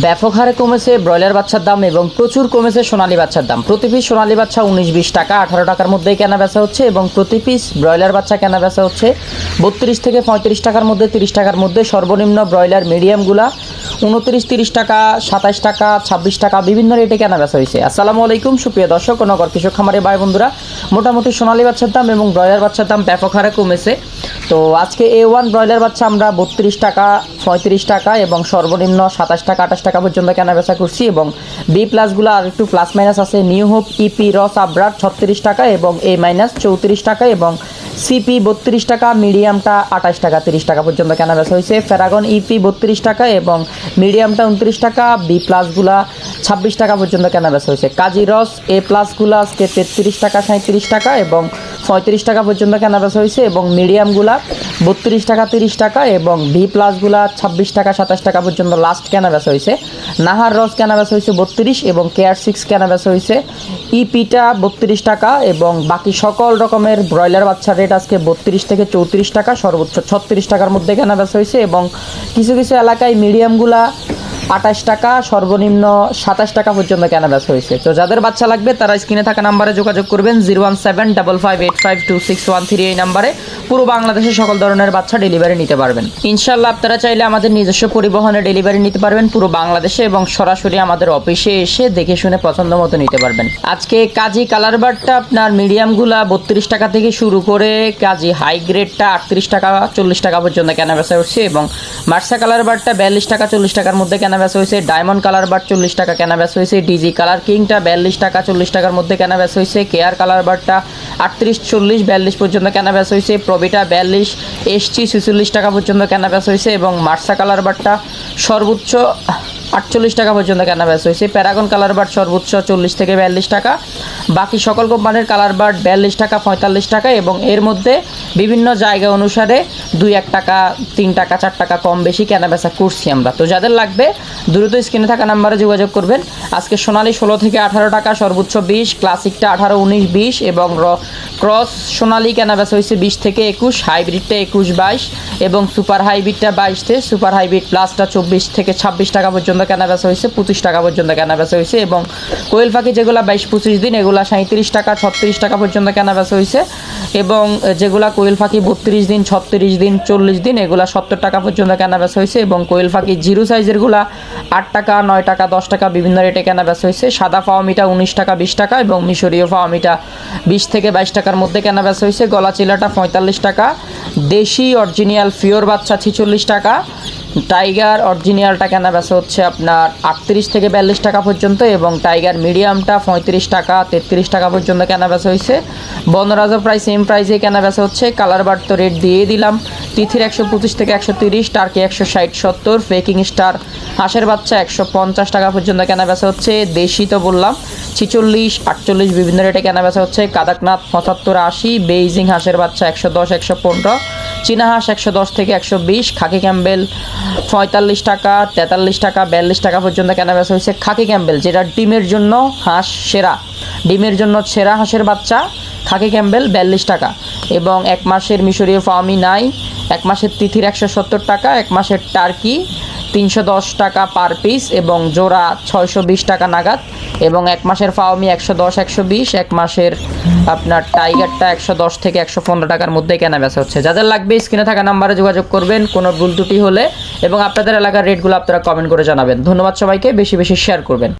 ব্যাপক হারে কমেছে ব্রয়লার বাচ্চার দাম এবং প্রচুর কমেছে সোনালী বাচ্চার দাম। প্রতি পিস সোনালী বাচ্চা উনিশ, বিশ টাকা, আঠারো টাকার মধ্যেই কেনা বেচা হচ্ছে এবং প্রতি পিস ব্রয়লার বাচ্চা কেনা বেচা হচ্ছে বত্রিশ থেকে পঁয়ত্রিশ টাকার মধ্যে তিরিশ টাকার মধ্যে। সর্বনিম্ন ব্রয়লার মিডিয়ামগুলা উনত্রিশ, তিরিশ টাকা, সাতাশ টাকা, ছাব্বিশ টাকা বিভিন্ন রেটে কেনা বেচা হয়েছে। আসসালামু আলাইকুম, সুপ্রিয় দর্শক নগর কৃষক খামারে ভাই বন্ধুরা মোটামুটি সোনালী বাচ্চার দাম এবং ব্রয়লার বাচ্চার দাম ব্যাপক হারে কমেছে। তো আজকে এ ওয়ান ব্রয়লার বাচ্চা আমরা বত্রিশ টাকা, পঁয়ত্রিশ টাকা এবং সর্বনিম্ন সাতাশ টাকা, আঠাশ টাকা পর্যন্ত কেনা বেচা করছি এবং বি প্লাসগুলো আর একটু প্লাস মাইনাস আছে। নিউ হোপ ইপি রস আবরার ছত্রিশ টাকা এবং এ মাইনাস চৌত্রিশ টাকা এবং সিপি বত্রিশ টাকা মিডিয়ামটা আঠাশ টাকা, তিরিশ টাকা পর্যন্ত কেনা বেচা হয়েছে ফেরাগন ইপি বত্রিশ টাকা এবং মিডিয়ামটা উনত্রিশ টাকা বি প্লাসগুলা ছাব্বিশ টাকা পর্যন্ত কেনা বেচা হয়েছে কাজী রস এ প্লাসগুলো আজকে তেত্রিশ টাকা সাঁত্রিশ টাকা এবং পঁয়ত্রিশ টাকা পর্যন্ত কেনা বেচা হয়েছে এবং মিডিয়ামগুলা বত্রিশ টাকা, তিরিশ টাকা এবং ভি প্লাসগুলা ছাব্বিশ টাকা, সাতাশ টাকা পর্যন্ত লাস্ট কেনা বেচা হয়েছে নাহার রস কেনা বেচা হয়েছে বত্রিশ এবং কেয়ার সিক্স কেনা বেচা হয়েছে ইপিটা বত্রিশ টাকা এবং বাকি সকল রকমের ব্রয়লার বাচ্চার রেট আজকে বত্রিশ থেকে চৌত্রিশ টাকা, সর্বোচ্চ ছত্রিশ টাকার মধ্যে কেনা বেচা হয়েছে এবং কিছু কিছু এলাকায় মিডিয়ামগুলা আঠাশ টাকা, সর্বনিম্ন সাতাশ টাকা পর্যন্ত কেনা হয়েছে। তো যাদের বাচ্চা লাগবে, তারা স্ক্রিনে থাকা নাম্বারে যোগাযোগ করবেন, zero one seven double five eight five two six one three এই নাম্বারে। পুরো বাংলাদেশে সকল ধরনের বাচ্চা ডেলিভারি নিতে পারবেন। ইনশাল্লাহ আপনারা চাইলে আমাদের নিজস্ব পরিবহনে ডেলিভারি নিতে পারবেন, পুরো বাংলাদেশে এবং সরাসরি আমাদের অফিসে এসে দেখে শুনে পছন্দ মতো নিতে পারবেন। আজকে কাজী কালার বারটা আপনার মিডিয়ামগুলা বত্রিশ টাকা থেকে শুরু করে কাজী হাই গ্রেডটা আটত্রিশ টাকা, চল্লিশ টাকা পর্যন্ত কেনা বেচা হচ্ছে এবং মার্সা কালার বারটা বিয়াল্লিশ টাকা, চল্লিশ টাকার মধ্যে কেনা বেচা হয়েছে। ডায়মন্ড কালার বার চল্লিশ টাকা কেনা বেচা হয়েছে। ডিজি কালার কিংটা বিয়াল্লিশ টাকা, চল্লিশ টাকার মধ্যে কেনা বেচা হয়েছে। কেয়ার কালার বারটা আটত্রিশ, চল্লিশ, বিয়াল্লিশ পর্যন্ত কেনা বেচা হয়েছে। প্রবিটা বিয়াল্লিশ এসছি, ছেচল্লিশ টাকা পর্যন্ত কেনা বেচা হয়েছে এবং মার্সা কালার বারটা সর্বোচ্চ আটচল্লিশ টাকা পর্যন্ত কেনা বেচা হয়েছে। প্যারাগন কালার বার্ড সর্বোচ্চ চল্লিশ থেকে বিয়াল্লিশ টাকা। বাকি সকল কোম্পানির কালার বার্ড বিয়াল্লিশ টাকা, পঁয়তাল্লিশ টাকা এবং এর মধ্যে বিভিন্ন জায়গা অনুসারে দুই এক টাকা, তিন টাকা, চার টাকা কম বেশি কেনা বেচা করছি আমরা। তো যাদের লাগবে, দ্রুত স্ক্রিনে থাকা নাম্বারে যোগাযোগ করবেন। আজকে সোনালি ষোলো থেকে আঠারো টাকা, সর্বোচ্চ বিশ, ক্লাসিকটা আঠারো, উনিশ, বিশ এবং ক্রস সোনালি কেনা বেচা হয়েছে বিশ থেকে একুশ, হাইব্রিডটা একুশ, বাইশ এবং সুপার হাইব্রিডটা বাইশ থেকে সুপার হাইব্রিড প্লাসটা চব্বিশ থেকে ছাব্বিশ টাকা পর্যন্ত কেনা বেচা হয়েছে, পঁচিশ টাকা পর্যন্ত কেনা বেচা হয়েছে এবং কোয়েল পাখি যেগুলো বাইশ পঁচিশ দিন, এগুলো সাঁত্রিশ টাকা, ছত্রিশ টাকা পর্যন্ত কেনা বেচা হয়েছে এবং যেগুলা কোয়েল পাখি বত্রিশ দিন, ছত্রিশ দিন, চল্লিশ দিন, এগুলা সত্তর টাকা পর্যন্ত কেনা বেচা হয়েছে এবং কোয়েল ফাঁকি জিরো সাইজেরগুলা আট টাকা, নয় টাকা, দশ টাকা বিভিন্ন রেটে কেনা বেচা হয়েছে। সাদা ফাওয়ামিটা উনিশ টাকা, বিশ টাকা এবং মিশরীয় ফাওয়ামিটা বিশ থেকে বাইশ টাকার মধ্যে কেনা বেচা হয়েছে। গলা চিলাটা পঁয়তাল্লিশ টাকা, দেশি অরিজিনাল ফিওর বাচ্চা ছিচল্লিশ টাকা টাইগার অরিজিনালটা কেনা বেচা হচ্ছে আপনার আটত্রিশ থেকে বিয়াল্লিশ টাকা পর্যন্ত এবং টাইগার মিডিয়ামটা পঁয়ত্রিশ টাকা, তেত্রিশ টাকা পর্যন্ত কেনা বেচা হয়েছে। বনরাজও প্রায় সেম প্রাইসে কেনা বেচা হচ্ছে। কালার বার তো রেট দিয়ে দিলাম। তিথির একশো পঁচিশ থেকে একশো তিরিশ টার্কি একশো ষাট, সত্তর ফেকিং স্টার হাঁসের বাচ্চা একশো পঞ্চাশ টাকা পর্যন্ত কেনা বেচা হচ্ছে। দেশি তো বললাম, ছিচল্লিশ, আটচল্লিশ বিভিন্ন রেটে কেনা বেচা হচ্ছে। কাদাকনাথ পঁচাত্তর আশি বেইজিং হাঁসের বাচ্চা একশো দশ, একশো পনেরো চীনা হাঁস একশো দশ থেকে একশো বিশ, খাকি ক্যাম্বেল পঁয়তাল্লিশ টাকা, তেতাল্লিশ টাকা, বিয়াল্লিশ টাকা পর্যন্ত কেনা বেচা হয়েছে খাকি ক্যাম্বেল, যেটা ডিমের জন্য হাঁস সেরা। ডিমের জন্য সেরা হাঁসের বাচ্চা খাকি ক্যাম্বেল বিয়াল্লিশ টাকা। এবং এক মাসের মিশরীয় ফার্মি নাই, এক মাসের তিথির একশো সত্তর টাকা, এক মাসের টার্কি তিনশো দশ টাকা পার পিস এবং জোড়া ছয়শো বিশ টাকা নাগাদ। এবং এক মাসের ফাওমি একশো দশ, একশো বিশ, এক মাসের আপনার টাইগারটা একশো দশ থেকে একশো পনেরো টাকার মধ্যে কেনা বেচা হচ্ছে। যাদের লাগবে স্ক্রিনে থাকা নাম্বারে যোগাযোগ করবেন, কোনো ভুল ত্রুটি হলে, এবং আপনাদের এলাকার রেটগুলো আপনারা কমেন্ট করে জানাবেন। ধন্যবাদ সবাইকে, বেশি বেশি শেয়ার করবেন।